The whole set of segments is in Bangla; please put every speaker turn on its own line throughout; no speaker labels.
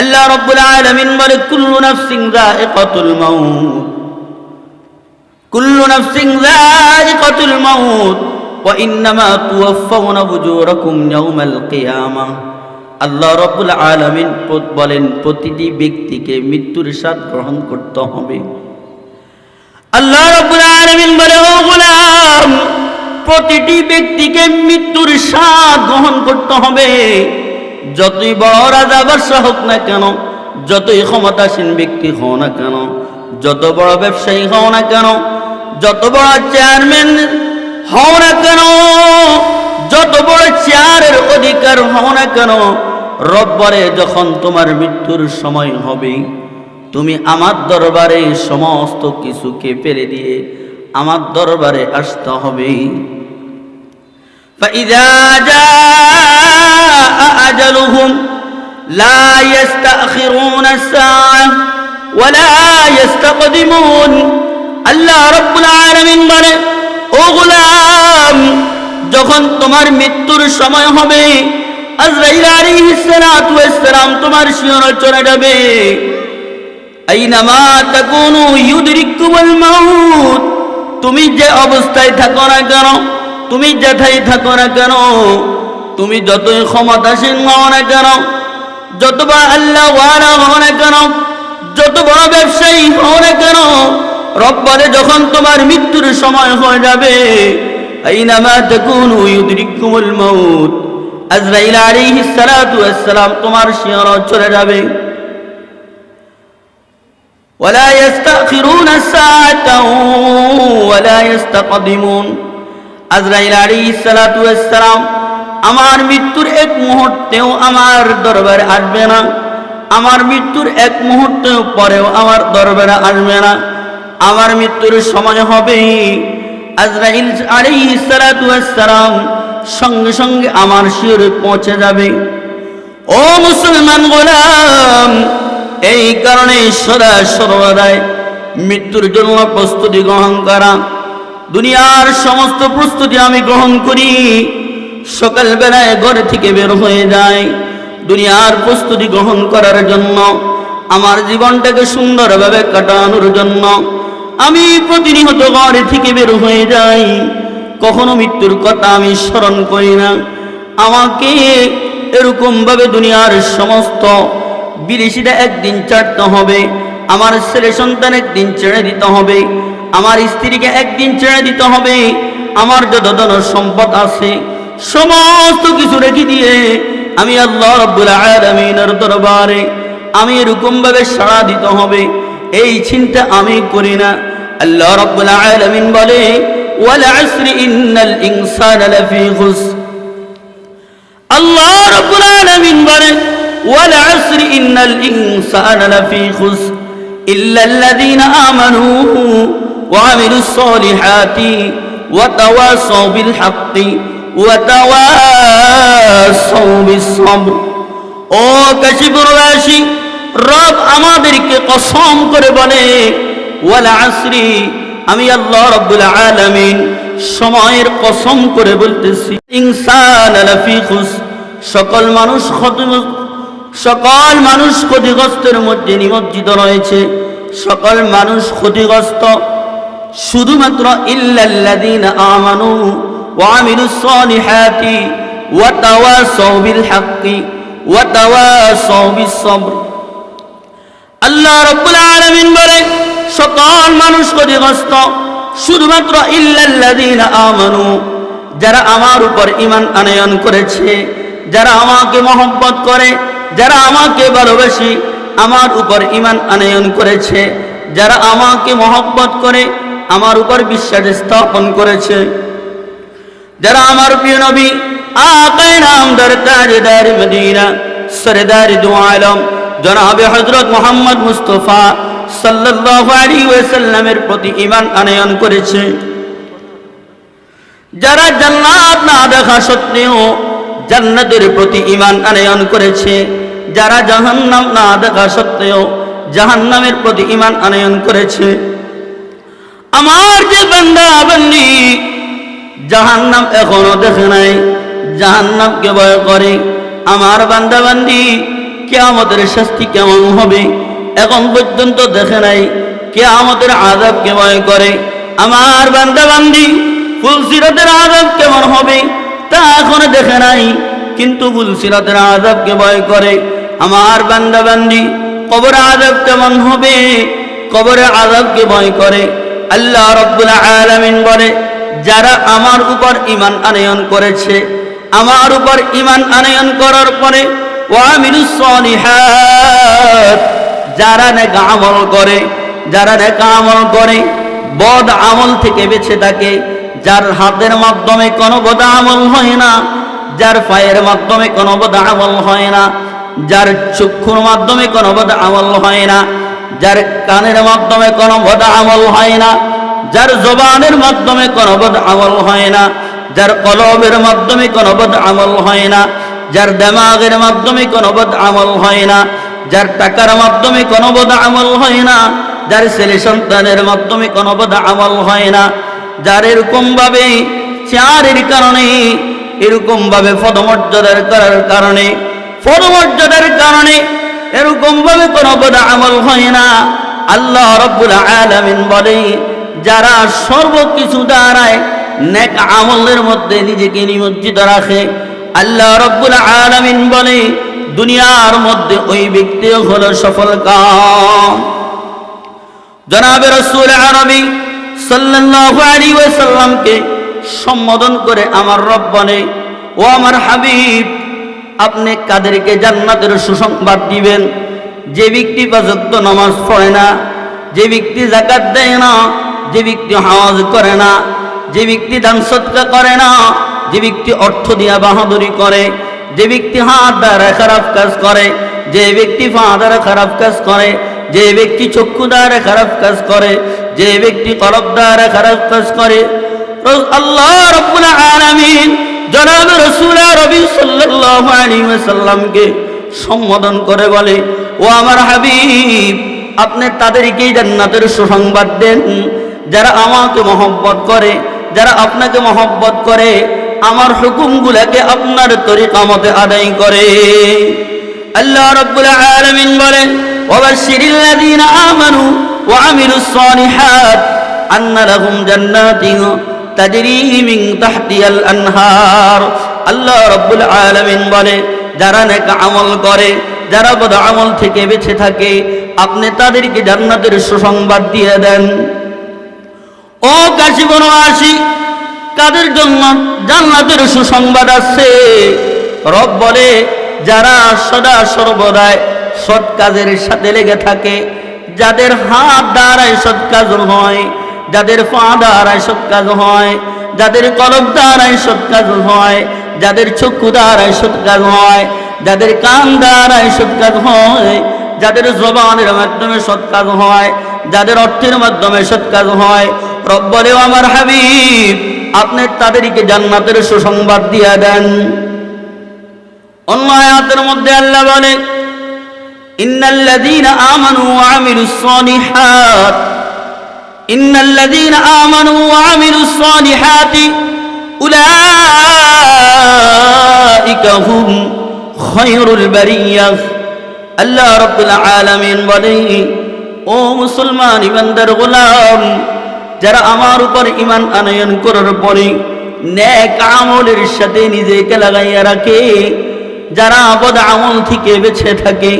আল্লাহ রব্বুল আলামিন বলে, কুল্লু নাফসিন যায়িকাতুল মাউত। কুল্লু নাফসিন যায়িকাতুল মাউত। ওয়া ইন্নামা তুওয়াফাউনা উজুরাকুম ইয়াউমাল কিয়ামাহ আল্লাহ রব্বুল আলামিন বলেন, প্রতিটি ব্যক্তিকে মৃত্যুর স্বাদ গ্রহণ করতে হবে। আল্লাহ রব্বুল আলামিন বলে, ও গোলাম, প্রতিটি ব্যক্তিকে মৃত্যুর স্বাদ গ্রহণ করতে হবে। যতই বড় রাজা বাদশা হোক না কেন, যতই ক্ষমতাসীন ব্যক্তি হও না কেন, যত বড় ব্যবসায়ী হও না কেন, যত বড় চেয়ারম্যান হও না কেন, যত বড় চেয়ারের অধিকার হও না কেন, রব্বরে যখন তোমার মৃত্যুর সময় হবে, তুমি আমার দরবারে সমস্ত কিছুকে ফেলে দিয়ে আমার দরবারে আসতে হবে। فإذا جاء أجلهم لا يستأخرون الساعة ولا يستقدمون আল্লাহ রব্বুল আলামিন বলে ও গোলাম যখন তোমার মৃত্যুর সময় হবে আজরাইল আলাইহিস সালাতু ওয়াস সালাম তোমার শিয়রে চলে যাবে আইনামা তাকুনু ইউদরিকুমুল মাউত তুমি যে অবস্থায় থাকো না কেন তুমি যেথায় থাকো না কেন তুমি যতই ক্ষমতাসীন হও না কেন যতবার আল্লাহ ওয়ালা হও না কেন যত বড় ব্যবসায়ী হও না কেন রব্বারে যখন তোমার মৃত্যুর সময় হয়ে যাবে আইনামা তাকুনু ইউদরিকুমুল মাউত আজরাইল আলাইহিস সালাতু ওয়াস সালাম তোমার শিয়রে চলে যাবে ولا يستأخرون الساعة ولا يستقدمون আজরাইল আলাইহিস সালাতু ওয়াস সালাম আমার মৃত্যুর এক মুহূর্তেও আমার দরবারে আসবে না। আমার মৃত্যুর এক মুহূর্তেও পরেও আমার দরবারে আসবে না। আমার মৃত্যুর সময় হবে আজরাইল আলাইহিস সালাতু ওয়াস সঙ্গে সঙ্গে আমার শিরে পৌঁছে যাবে। ও মুসলমান গোলাম, এই কারণে সদা সর্বদাই মৃত্যুর জন্য প্রস্তুতি গ্রহণ করা। দুনিয়ার সমস্ত প্রস্তুতি আমি গ্রহণ করি। সকালবেলায় ঘর থেকে বের হয়ে যায় দুনিয়ার প্রস্তুতি গ্রহণ করার জন্য, আমার জীবনটাকে সুন্দরভাবে কাটানোর জন্য আমি প্রতিনিয়ত ঘর থেকে বের হয়ে যাই। কখনো মৃত্যুর কথা আমি স্মরণ করি না। আমাকে এরকম ভাবে দুনিয়ার সমস্ত বিদেশিটা একদিন ছাড়তে হবে, আমার ছেলে সন্তান একদিন ছেড়ে দিতে হবে। আমার স্ত্রীকে একদিন ছেড়ে দিতে হবে। আমার যত ধন সম্পদ আছে, সমস্ত কিছু রেখে দিয়ে আমি আল্লাহ রব্বুল আলামিনের দরবারে আমি এরকম ভাবে সাড়া দিতে হবে। এই চিন্তা আমি করি না। আল্লাহ রব্বুল আলামিন বলে, ওয়াল আসরি ইন্নাল ইনসানা লাফি খুসর আল্লাহ রব্বুল আলামিন বলেন ওয়াল আসরি ইন্নাল ইনসানা লাফি খুসর ইল্লা আল্লাযীনা আমানু বিল হাক্কি ওয়া তাওয়াসাউ বিস সাবর ও কাশীপুরবাসী, রব আমাদেরকে কসম করে বলে ওয়াল আসরি আমি আল্লাহ রব্বুল আলামিন সময়ের কসম করে বলতেছি, ইনসান সকল মানুষ সকল মানুষ ক্ষতিগ্রস্তের মধ্যে নিমজ্জিত রয়েছে, সকল মানুষ ক্ষতিগ্রস্ত শুধুমাত্র শুধুমাত্র আমানু, যারা আমার উপর ঈমান আনয়ন করেছে, যারা আমাকে মহব্বত করে, যারা আমাকে ভালোবাসি, আমার উপর ঈমান আনয়ন করেছে, যারা আমাকে মহব্বত করে আমার উপর বিশ্বাস স্থাপন করেছে। যারা আমার প্রিয় নবী আকাই নাম দর তাজদার মদিনা, সরদার দু আলম, জনাবে হজরত মোহাম্মদ মুস্তফা ওয়াসাল্লামের প্রতি ঈমান আনয়ন করেছে। যারা জান্নাত না দেখা সত্ত্বেও জান্নাতের প্রতি ঈমান আনয়ন করেছে, যারা জাহান্নাম না দেখা সত্ত্বেও জাহান্নামের প্রতি ঈমান আনয়ন করেছে। আমার যে বান্দা বান্দি, জাহান্নাম এখনও দেখে নাই, জাহান্নামকে ভয় করে। আমার বান্দা বান্দি, কেয়ামতের শাস্তি কেমন হবে? এখন পর্যন্ত দেখে নাই কে আমাদের কেয়ামতের আজাবকে ভয় করে। আমার বান্দা বান্দি, ফুলসিরাতের আজাব কেমন হবে? তা এখন দেখে নাই, কিন্তু ফুলসিরাতের আজাবকে ভয় করে। আমার বান্দা বান্দি কবর আজাব কেমন হবে? কবরে আজাবকে ভয় করে। আল্লাহ রব্বুল আলামিন বলে, যারা আমার উপর ইমান আনয়ন করেছে, আমার উপর ইমান আনয়ন করার পরে যারা নেক আমল করে, যারা নেক আমল করে, বদ আমল থেকে বেঁচে থাকে, যার হাতের মাধ্যমে কোনো বদ আমল হয় না, যার পায়ের মাধ্যমে কোনো বদ আমল হয় না, যার চক্ষুর মাধ্যমে কোনো বদ আমল হয় না যার কানের মাধ্যমে কোনো বদ আমল হয় না, যার জবানের মাধ্যমে কোনো বদ আমল হয় না, যার কলবের মাধ্যমে কোনো বদ আমল হয় না, যার দেমাগের মাধ্যমে কোনো বদ আমল হয় না, যার টাকার মাধ্যমে কোনো বদ আমল হয় না, যার ছেলে সন্তানের মাধ্যমে কোনো বদ আমল হয় না, যার এরকম ভাবে চারের কারণে, এরকম ভাবে পদমর্যাদার করার কারণে, পদমর্যাদার কারণে এরকম ভাবে কোনো বদ আমল হয় না। আল্লাহ রব্বুল আলামিন বলে, যারা সর্বকিছু দ্বারায় নেক আমলের মধ্যে নিজেকে নিমজ্জিত রাখে, আল্লাহ রব্বুল আলামিন বলে, দুনিয়ার মধ্যে ওই ব্যক্তি হলো সফল কাম। জনাবে রসুল আরবি সাল্লাল্লাহু আলাইহি ওয়াসাল্লামকে সম্বোধন করে আমার রব বলে, ও আমার হাবিব আপনি কাদেরকে জান্নাতের সুসংবাদ দিবেন। যে ব্যক্তি বাজত্ব নামাজ পড়ে না, যে ব্যক্তি জাকাত দেয় না, যে ব্যক্তি হাওয়াজ করে না, যে ব্যক্তি দান সৎকা করে না, যে ব্যক্তি অর্থ দিয়া বাহাদুরি করে, যে ব্যক্তি হাত দ্বারা খারাপ কাজ করে, যে ব্যক্তি পা দ্বারা খারাপ কাজ করে, যে ব্যক্তি চক্ষু দ্বারা খারাপ কাজ করে, যে ব্যক্তি কলব দ্বারা খারাপ কাজ করে। আল্লাহ রব্বুল আলামিন জনাব রসুল রবি ওয়াসাল্লামকে সম্বোধন করে বলে, ও আমার হাবিব, আপনি তাদেরকেই জান্নাতের সুসংবাদ দেন। যারা আমাকে মহব্বত করে, যারা আপনাকে মহব্বত করে, আমার হুকুমগুলোকে আপনার তরিকা মতে আদায় করে। আল্লাহ রাব্বুল আলামিন বলেন ওয়াবাশশিরিল লাযীনা আমানু ওয়া আমিলুস সালিহাত, আন্না লাহুম জান্নাতিন তাজরি মিন আনহার। আল্লাহ রাব্বুল আলামিন বলে, যারা নেক আমল করে, যারা বদ আমল থেকে বেঁচে থাকে, আপনি তাদেরকে জান্নাতের সুসংবাদ দিয়ে দেন। ও কাশি বনবাসী, কাদের জন্য জান্নাতের সুসংবাদ আছে? রব বলে, যারা সদা সর্বদায় সৎ কাজের সাথে লেগে থাকে, যাদের হাত দ্বারায় সৎ কাজ হয় যাদের পা দ্বারায় সৎ কাজ হয়, যাদের কলম দ্বারায় সৎ কাজ হয়, যাদের চক্ষু দ্বারায় সৎ কাজ হয়, যাদের কান দ্বারায় সৎ কাজ হয়, যাদের জবানের মাধ্যমে সৎ কাজ হয়, যাদের অর্থের মাধ্যমে সৎ কাজ হয়, রব বলেও আমার হাবিব, আপনি তাদেরকে জান্নাতের সুসংবাদ দিয়ে দেন। অন্য আয়াতের মধ্যে আল্লাহ বলে, ইন্নাল্লাযীনা আমানু ওয়া আমিলুস সালিহাত ইন্নাল্লাযীনা আমানু ওয়া আমিলুস সালিহাতি উলাইকা হুম খায়রুল বারিয়াহ আল্লাহ রাব্বুল আলামিন বলে, ও মুসলমান ইমানদার গোলাম, যারা আমার উপর ইমান আনয়ন করার পরে নেক আমলের সাথে নিজেকে লাগাইয়া রাখে, যারা আবদ আমল থেকে বেঁচে থাকে।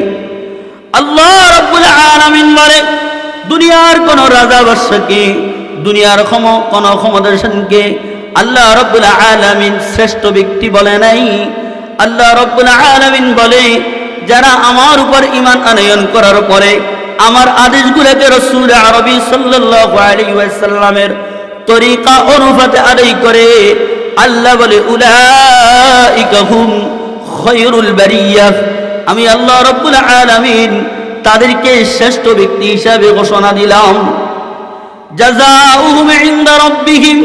আল্লাহ রাব্বুল আলামিন বলে দুনিয়ার কোন রাজা বাদশাকে দুনিয়ার ক্ষম, কোন ক্ষমতাশানকে আল্লাহ রাব্বুল আলামিন শ্রেষ্ঠ ব্যক্তি বলে নাই। আল্লাহ রাব্বুল আলামিন বলে, যারা আমার উপর ইমান আনয়ন করার পরে আমার আদেশগুলোকে রসুল আরবি সাল্লাল্লাহু আলাইহি ওয়াসাল্লামের তরিকা অনুপাতে আদায় করে, আল্লাহ বলে, উলাইকা হুম খয়রুল বারিয়াহ আমি আল্লাহ রব্বুল আলামিন তাদেরকে শ্রেষ্ঠ ব্যক্তি হিসাবে ঘোষণা দিলাম জাযাউহুম ইনদা রাব্বিহিম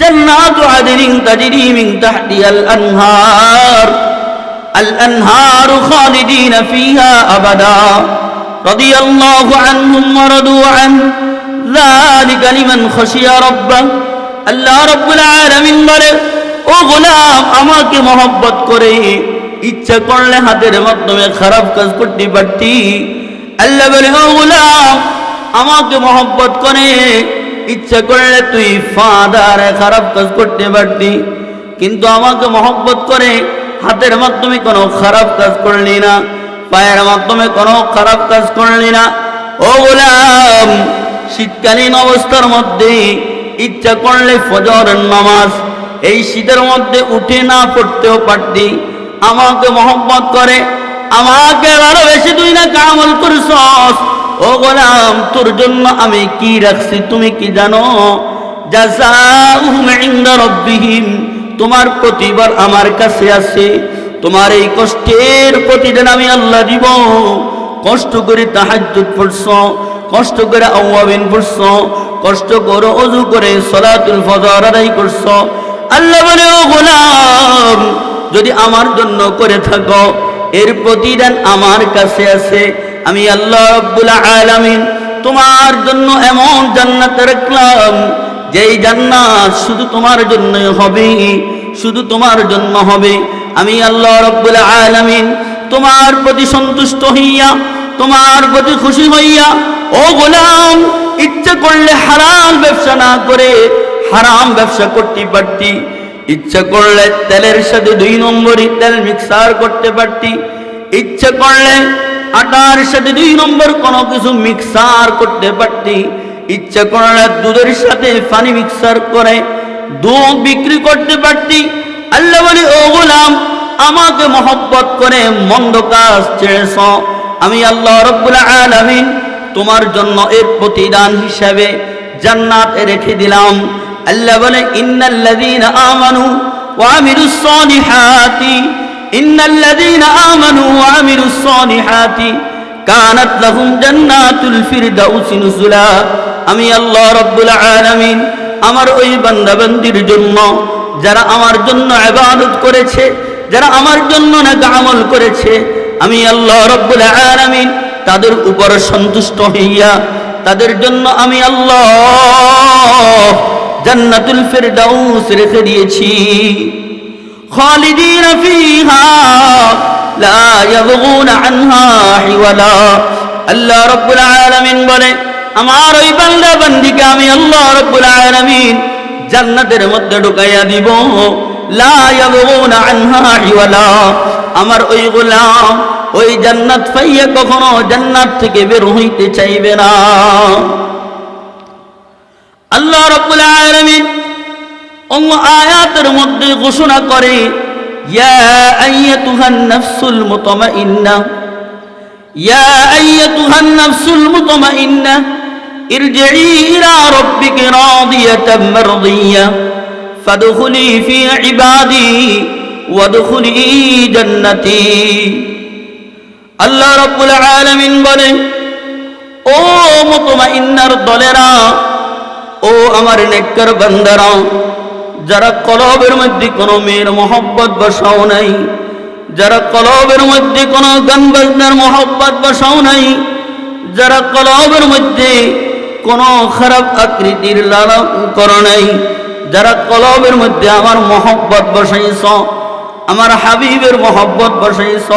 জান্নাতু আদনিন তাজরি মিন তাহতিহাল আনহার الأنهار خالدين فيها أبدا رضي الله عنهم ورضوا عنه ذلك لمن خشي ربه আল্লাহ রব্বুল আলামিন বলে ও গোলাম আমাকে মহব্বত করে ইচ্ছা করলে হাতের মাধ্যমে খারাপ কাজ করতে পারতি আল্লাহ বলে ও গোলাম, আমাকে মহব্বত করে। ইচ্ছা করলে তুই ফাদার, খারাপ কাজ করতে পারতি। কিন্তু আমাকে মহব্বত করে। হাতের মাধ্যমে কোনো খারাপ কাজ করলি না, পায়ের মাধ্যমে কোনো খারাপ কাজ করলি না। ও গোলাম, শীতকালীন অবস্থার মধ্যে ইচ্ছা করলে ফজরের নামাজ, এই শীতের মধ্যে উঠে না পড়তেও পারতি। আমাকে মহব্বত করে। আমাকে ভালোবেসে তুই না কামল করছস? ও গোলাম, তোর জন্য আমি কি রাখছি তুমি কি জানো? তোমার প্রতিবার আমার কাছে আছে তোমার এই কষ্টের প্রতিদিন আমি আল্লাহ দিব। কষ্ট করে তাহাজ্জুদ পড়ছ, কষ্ট করে আওয়াবিন পড়ছ, কষ্ট করে অজু করে সলাতুল ফজর আদায় করছ। আল্লাহ বলে, ও গোলাম, যদি আমার জন্য করে থাকো এর প্রতিদান আমার কাছে আছে। আমি আল্লাহ রব্বুল আলামিন তোমার জন্য এমন জান্নাত রাখলাম, যেই জান্নাত শুধু তোমার জন্য হবে, শুধু তোমার জন্য হবে। আমি আল্লাহ রব্বুল আলামিন তোমার প্রতি সন্তুষ্ট হইয়া, তোমার প্রতি খুশি হইয়া, ও গোলাম, ইচ্ছে করলে হারাম ব্যবসা না করে হারাম ব্যবসা করতে পারতি। ইচ্ছা করলে তেলের সাথে দুই নম্বরই তেল মিক্সার করতে পারতি। ইচ্ছা করলে আটার সাথে দুই নম্বর কোনো কিছু মিক্সার করতে পারতি। ইচ্ছা করলে দুধের সাথে পানি মিক্সার করে দুধ বিক্রি করতে পারতি। আল্লাহ বলি, ও গোলাম, আমাকে মহব্বত করে মন্দ কাজ ছেড়েছ। আমি আল্লাহ রব্বুল আলামিন তোমার জন্য এর প্রতিদান হিসাবে জান্নাত রেখে দিলাম। আল্লাহ বলে ইন্নাল্লাযীনা আমানু ওয়া আমিলুস সালিহাতি। ইন্নাল্লাযীনা আমানু ওয়া আমিলুস সালিহাতি। কানাত লাহুম জান্নাতুল ফিরদাউসি নুজুলা। আমি আল্লাহ রাব্বুল আলামিন, আমার ওই বান্দাবান্দির জন্য, যারা আমার জন্য ইবাদত করেছে, যারা আমার জন্য নাক আমল করেছে, আমি আল্লাহ রাব্বুল আলামিন তাদের উপর সন্তুষ্ট হইয়া, তাদের জন্য আমি আল্লাহ জান্নাতুল ফিরদাউস রেখে দিয়েছি। খালিদিন ফিহা লা ইয়াবগুন আনহা হিওয়ালা। আল্লাহ রাব্বুল আলামিন বলে, আমার ওই বান্দা বান্দিকে আমি আল্লাহ রাব্বুল আলামিন জান্নাতের মধ্যে ঢুকাইয়া দিব। লা ইয়াবগুন আনহা হিওয়ালা। আমার ওই গোলাম ওই জান্নাত পাইয়া কখনো জান্নাত থেকে বের হইতে চাইবে না। আল্লাহ রাব্বুল আলামিন অন্য আয়াতের মধ্যে ঘোষণা করে ইয়া আইয়াতুহান নাফসুল মুতমাইন্না ইয়া আইয়াতুহান নাফসুল মুতমাইন্না ارجعي إلى ربك راضية مرضية فادخلي في عبادي وادخلي جنتي আল্লাহ রব্বুল আলামিন বলেন ও মুতমাইন্নার দলেরা ও আমার নেকর বান্দারা, যারা কলবের মধ্যে কোনো মেয়ের মহব্বত বসাও নাই, যারা কলবের মধ্যে কোনো গান বাজনার মহব্বত বসাও নাই, যারা কলবের মধ্যে কোনো খারাপ আকৃতির লালন করো নাই, যারা কলবের মধ্যে আমার মহব্বত বসাইছ, আমার হাবিবের মহব্বত বসাইছ,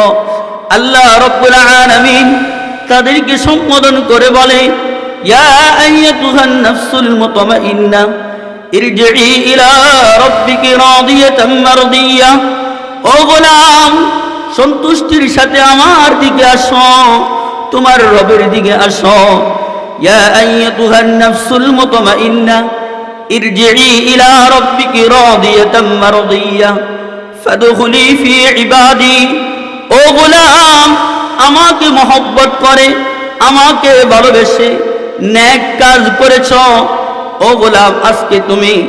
আল্লাহ রব্বুল আলামিন তাদেরকে সম্বোধন করে বলে ইয়া আইয়াতুহান নাফসুল মুতমাইন্না ইরজিই ইলা রাব্বিকি রাদিয়াতাম মারদিয়া। ও গোলাম, সন্তুষ্টির সাথে আমার দিকে আসো, তোমার রবের দিকে আসো। ইয়া আইয়াতুহান নাফসুল মুতমাইন্না ইরজিই ইলা রাব্বিকি রাদিয়াতাম মারদিয়া। ফাদখুলি ফি ইবাদি। ও গোলাম, আমাকে মহব্বত করে, আমাকে ভালোবেসে ন্যাক কাজ করেছ? ও গোলাম, আজকে তুমি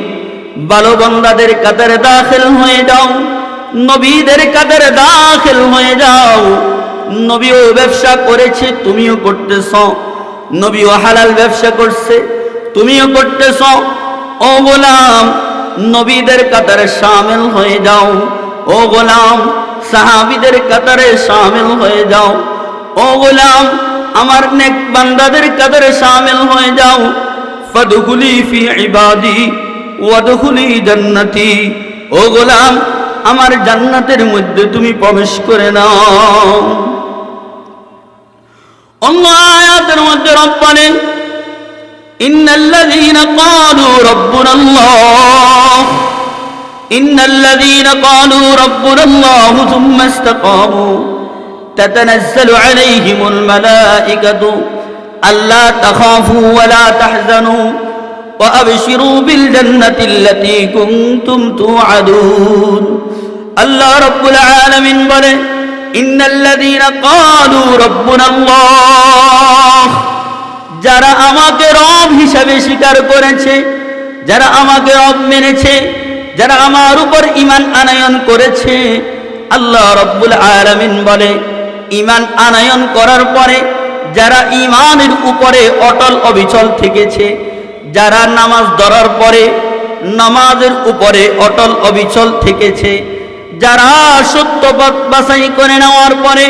ভালো বন্দাদের কাতারে দাখিল হয়ে যাও, নবীদের কাতারে দাখিল হয়ে যাও। নবীও ব্যবসা করেছে, তুমিও করতেছ। নবীও হালাল ব্যবসা করছে, তুমিও করতেছ। ও গোলাম, নবীদের কাতারে সামিল হয়ে যাও। ও গোলাম, সাহাবিদের কাতারে সামিল হয়ে যাও। ও গোলাম আমার নেক বান্দাদের কাতারে সামিল হয়ে যাও ফদখুলি ফি ইবাদি ওয়াদখুলি জান্নাতি ও গোলাম আমার জান্নাতের মধ্যে তুমি প্রবেশ করে নাও অন্য আয়াতের মধ্যে রব বলেন إن الذين قالوا ربنا الله إن الذين قالوا ربنا الله ثم استقاموا تتنزل عليهم الملائكة ألا تخافوا ولا تحزنوا وأبشروا بالجنة التي كنتم توعدون الله رب العالمين بل إن الذين قالوا ربنا الله যারা আমাকে রব হিসাবে স্বীকার করেছে যারা আমাকে রব মেনেছে যারা আমার উপর ইমান আনায়ন করেছে আল্লাহ রব্বুল আলামিন বলে ইমান আনায়ন করার পরে যারা ইমানের উপরে অটল অবিচল থেকেছে, যারা নামাজ ধরার পরে নামাজের উপরে অটল অবিচল থেকেছে, যারা সত্যপথ বাছাই করে নেওয়ার পরে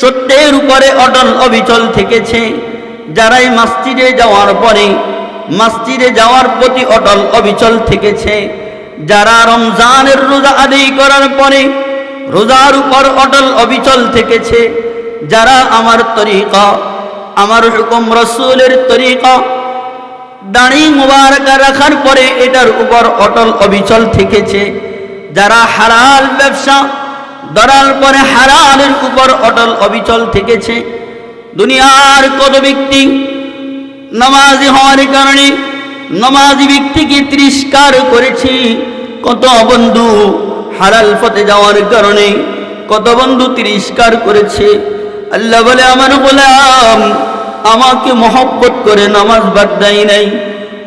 সত্যের উপরে অটল অবিচল থেকেছে, যারাই মসজিদে যাওয়ার পরে মসজিদে যাওয়ার প্রতি অটল অবিচল থেকেছে, যারা রমজানের রোজা আদায় করার পরে রোজার উপর অটল অবিচল থেকেছে। যারা আমার তরিকা, আমার হুকুম রসুলের তরিকা, দাড়ি মুবারকা রাখার পরে এটার উপর অটল অবিচল থেকেছে। যারা হারাল ব্যবসা, ধরার পরে হারালের উপর অটল অবিচল থেকেছে। দুনিয়ার কত ব্যক্তি নামাজি হওয়ার কারণে নামাজি ব্যক্তিকে তিরস্কার করেছি। কত বন্ধু হালাল পথে যাওয়ার কারণে কত বন্ধু তিরস্কার করেছে। আল্লাহ বলে, আমার গোলাম, আমাকে মহব্বত করে নামাজ বাদ নাই।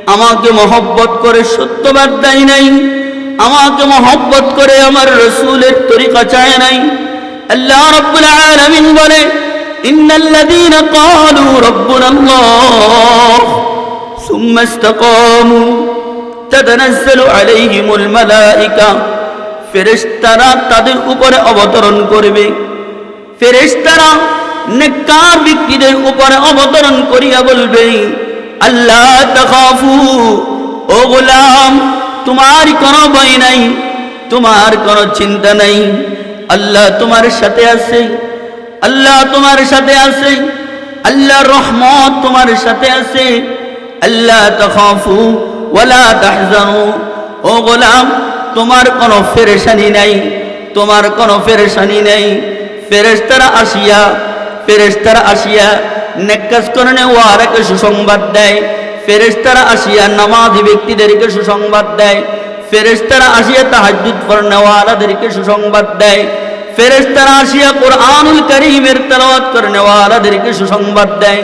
আমাকে মহব্বত করে সত্য বাদ নাই। আমাকে মহব্বত করে আমার রসুলের তরিকা চায় নাই। আল্লাহ রব্বুল আলমিন বলে, ইন্নাল্লাযীনা আল্লাহ ফেরেশতারা তাদের উপরে অবতরণ করবে। ফেরেশতারা নেককার ব্যক্তিদের উপরে অবতরণ করিয়া বলবে, আল্লাহ তাখাফু, ও গোলাম, তোমার কোনো ভয় নাই, তোমার কোনো চিন্তা নাই। আল্লাহ তোমার সাথে আছে, আল্লাহ তোমার সাথে আছে, আল্লাহ রহমত তোমার সাথে আছে। আল্লাহ তখাফু, ওয়ালা তাহজানু, ও গোলাম তোমার কোনো ফেরেশানি নাই, তোমার কোনো ফেরেশানি নাই। ফেরেশতারা আসিয়া ফেরেশতারা আসিয়া নেকাজ করনে ওয়ারাকে সুসংবাদ দেয়। ফেরেশতারা আসিয়া নামাজি ব্যক্তিদেরকে সুসংবাদ দেয়। ফেরেশতারা আসিয়া তাহাজ্জুদ করনেওয়ালাদেরকে সুসংবাদ দেয়। ফেরেশতারা আসিয়া কোরআনুল করিমের তেলাওয়াত করনেওয়ালাদেরকে সুসংবাদ দেয়।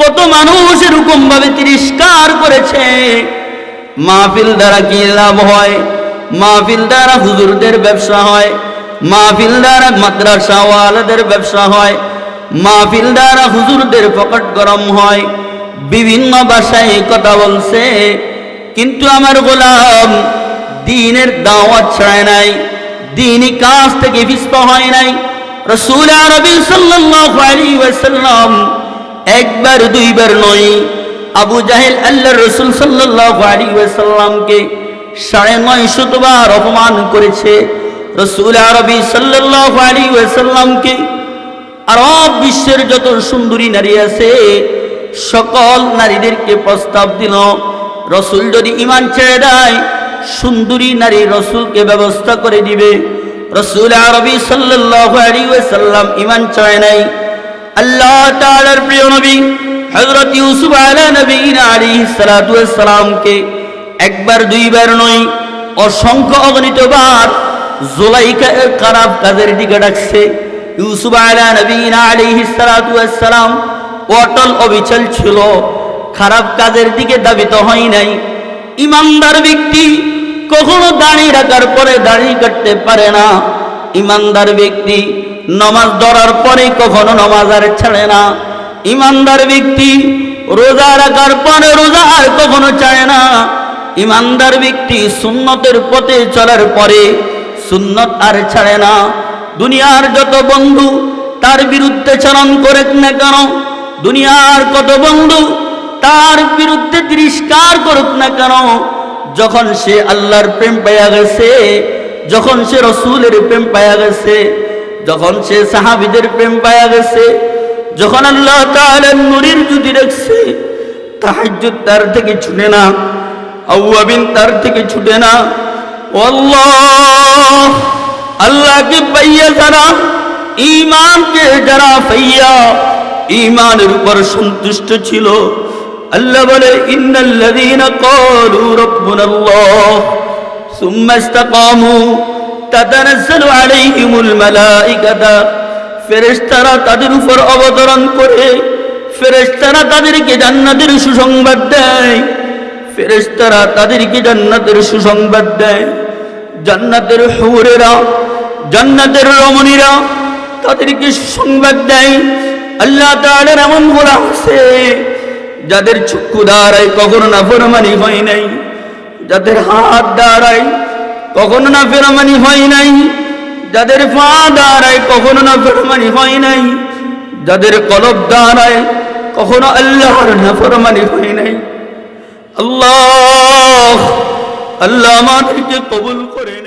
কত মানুষ এরকম ভাবে তিরস্কার করেছে। মাহফিল দ্বারা কি লাভ হয়? মাহফিল দ্বারা হুজুরদের ব্যবসা হয় মাহফিল দ্বারা মাদ্রাসা ওয়ালাদের ব্যবসা হয় মাহফিল দ্বারা হুজুরদের পকেট গরম হয়, বিভিন্ন ভাষায় কথা বলছে, কিন্তু আমার গোলাম দিনের দাওয়াত ছড়ায় নাই, দিনই কাজ থেকে বিস্ত হয় নাই। রসুল আরবি ওয়াসাল্লাম একবার দুইবার নয়, আবু জাহেল আল্লাহ রসুল সাল্লাল্লাহু আলাইহি ওয়াসাল্লামকে সাড়ে নয় শতবার অপমান করেছে রসুল আরবি সাল্লাল্লাহু আলাইহি ওয়াসাল্লামকে। আরব বিশ্বের যত সুন্দরী নারী আছে, সকল নারীদেরকে প্রস্তাব দিল, রসুল যদি ইমান ছেড়ে দেয়, সুন্দরী নারী রসুলকে ব্যবস্থা করে দিবে। রসুল আরবি সাল্লাল্লাহু আলাইহি ওয়াসাল্লাম ইমান চায় নাই। আল্লাহ প্রিয় নবী হযরত ইউসুফ আলা নবীনা আলাইহিস সালাতু একবার, দুইবার নয়, অসংখ্য অগণিতবার জুলাইকা এর খারাপ কাজের দিকে ডাকছে? ইউসুফ আলা নবীনা সালাতু সালাম অটল অবিচল ছিল। খারাপ কাজের দিকে দাবিত হয় নাই। ইমানদার ব্যক্তি কখনো দাঁড়িয়ে রাখার পরে দাঁড়িয়ে কাটতে পারে না। ইমানদার ব্যক্তি নমাজ ধরার পরে কখনো নমাজ আর ছাড়ে না। ইমানদার ব্যক্তি রোজা রাখার পরে রোজা আর কখনো ছাড়ে না। ইমানদার ব্যক্তি সুন্নতের পথে চলার পরে সুন্নত আর ছাড়ে না। দুনিয়ার যত বন্ধু তার বিরুদ্ধে চরণ করে না কেন, দুনিয়ার কত বন্ধু তার বিরুদ্ধে তিরস্কার করুক না কেন, যখন সে আল্লাহর প্রেম পেয়ে গেছে, যখন সে রসুলের প্রেম পায়া গেছে, যখন সে সাহাবিদের প্রেম পায়া গেছে, যখন আল্লাহ তাআলা নুরির জুতি রাখছে তাহাজ্জুদ তার থেকে ছুটে না। আউয়াবিন তার থেকে ছুটে না। আল্লাহ আল্লাহকে পাইয়া যারা ইমানকে যারা পাইয়া ইমানের উপর সন্তুষ্ট ছিল, আল্লাহ বলে তাদের উপর অবতরণ করে, ফেরেশতারা তাদেরকে জান্নাতের সুসংবাদ দেয়। ফেরেশতারা তাদেরকে জান্নাতের সুসংবাদ দেয়। জান্নাতের হুরেরা, জান্নাতের রমণীরা তাদেরকে সুসংবাদ দেয়। আল্লাহ তাআলার এমন বলা আছে, যাদের চক্ষু দ্বারায় কখনো না ফরমানি হয় নাই, যাদের হাত দ্বারায় কখনো না ফেরমানি হয় নাই, যাদের পা দ্বারায় কখনো না ফেরমানি হয় নাই, যাদের কলব দ্বারায় কখনো আল্লাহর না ফরমানি হয় নাই। আল্লাহ আল্লাহ আমাদেরকে কবুল করে